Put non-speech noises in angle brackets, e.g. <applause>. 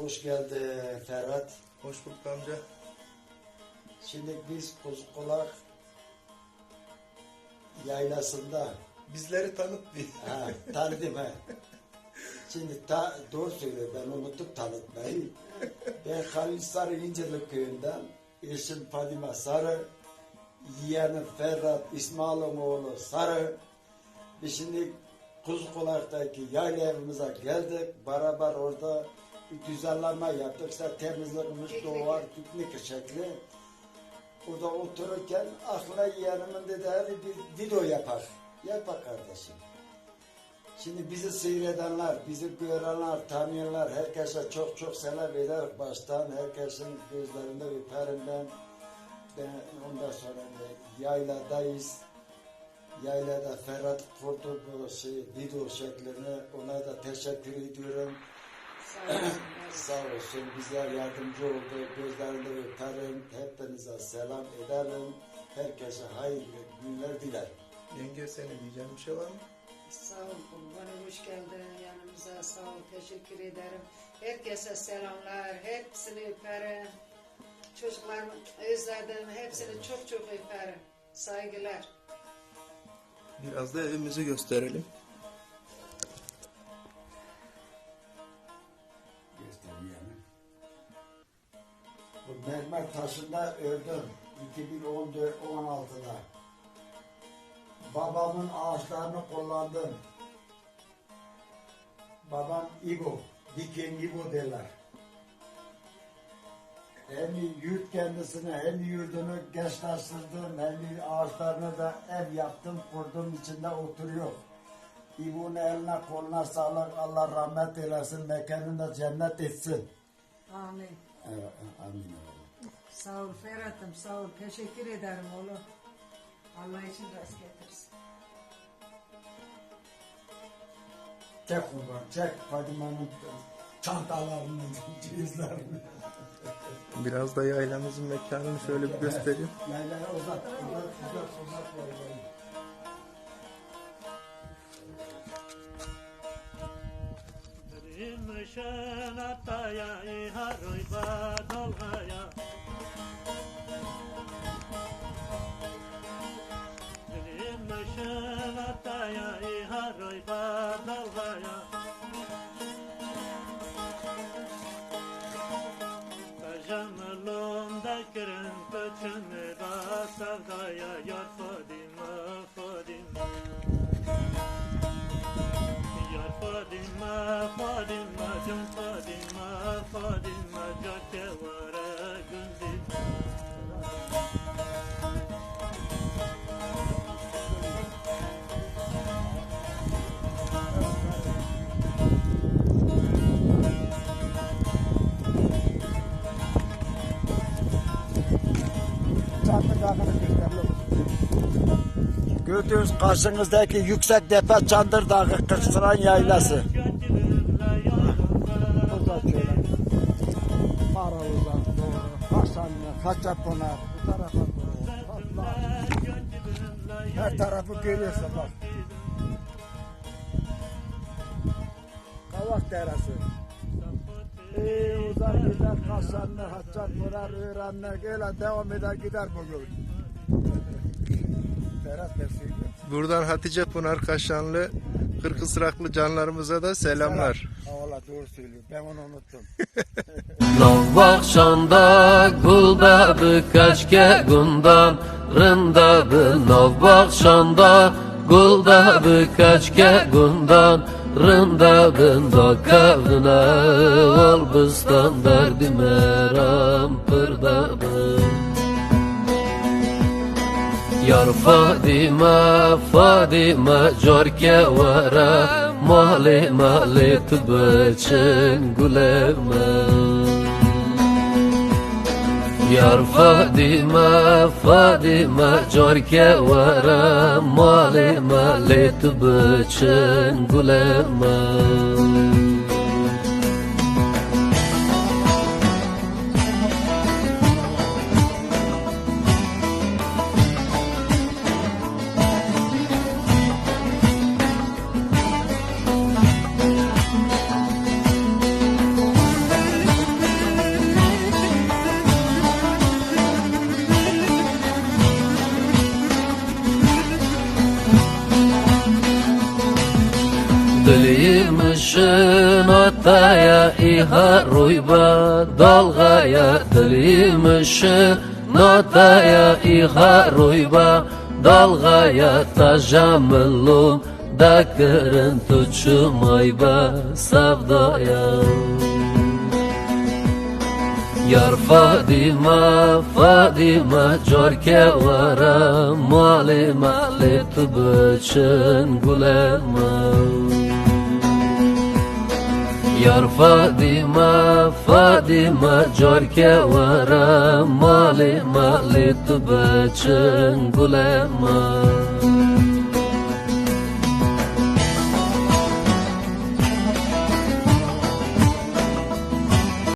Hoş geldi Ferhat. Hoş bulduk amca. Şimdi biz Kuzkulak yaylasında Bizleri tanıt bir. ha, tanıdım ha. Şimdi ta, doğru söylüyor ben unuttum tanıtmayı. Ben Halil Sarı İncirlik köyünden eşim Fadime Sarı, yeğenim Ferhat İsmail'in oğlu Sarı. Biz şimdi Kuzkulak'taki yayla evimize geldik. Beraber orada düzenleme yaptık. İşte temizliğimiz var, piknik şekli. Orada otururken aklına yeğenimin dedi hadi bir video yapar. Yapar kardeşim. Şimdi bizi seyredenler, bizi görenler, tanıyanlar, herkese çok çok selam eder. Baştan herkesin gözlerinde öperim ben. Ben ondan sonra da yayladayız. Yaylada Ferhat kurdu bu şey, video şeklini. Ona da teşekkür ediyorum. Sağ olun. Sağ olsun bize yardımcı oldu. Gözlerinde öperim. Hepinize selam ederim. Herkese hayırlı günler dilerim. Yenge senin diyeceğin bir şey var mı? Sağ ol kurbanım hoş geldin yanımıza sağ ol teşekkür ederim. Herkese selamlar hepsini öperim. Çocuklarımı özledim hepsini çok çok öperim. Saygılar. Biraz da evimizi gösterelim. Mermer taşında ördüm 2014-16'da. Babamın ağaçlarını kullandım. Babam İbo, diken İbo derler. Hem yurt kendisine hem yurdunu gençleştirdim hem ağaçlarını da ev yaptım kurdum içinde oturuyor. İbo'nun eline koluna sağlık Allah rahmet eylesin mekanını da cennet etsin. Amin. Evet, amin. Sağ ol Ferhat'ım sağ ol teşekkür ederim oğlum. Allah için rast getirsin. Çek kurban çek Fadime'nin çantalarını, cihazlarını. Biraz da yaylamızın mekanını şöyle bir göstereyim. Yerlere uzat, uzat, uzat, uzat. uzat. Rimşen ataya iharoy badolgaya Rimşen ataya iharoy badolgaya Kajamlonda kirin köçün da yar Fadime Gördüğünüz karşınızdaki yüksek tepe Çandır Dağı Kırksıran Yaylası. Uzak şöyle. Mara uzak doğru. Hasanlı, Haçapınar. Bu tarafa doğru. Allah. Her tarafı görüyorsun bak. Kavak Deresi. Ee, uzak gider Hasanlı, Haçapınar, Öğrenler. Öyle devam eder gider ne söylüyor? Buradan Hatice Pınar Kaşanlı, Kırkısraklı canlarımıza da selamlar. Valla doğru söylüyor. Ben onu unuttum. <laughs> Novbakşanda gulda kaçke gundan rındadı Novbakşanda gulda kaçke gundan rındadı Dokavdına ol bıstan derdime rampırdadı Yar Fadime, Fadime Corke vara Mali mali tübeçin gulevme Yar Fadime, Fadime Corke vara Mali mali tübeçin gulevme dilimşin otaya iha ruyba dalgaya dilimşin notaya iha ruyba dalgaya tajamillum da kırın tuçumayba savdaya Yar Fadima, Fadima Corke vara Mali mali tu bıçın gulema Yar Fadima, Fadima Corke vara Mali mali tu bıçın gulema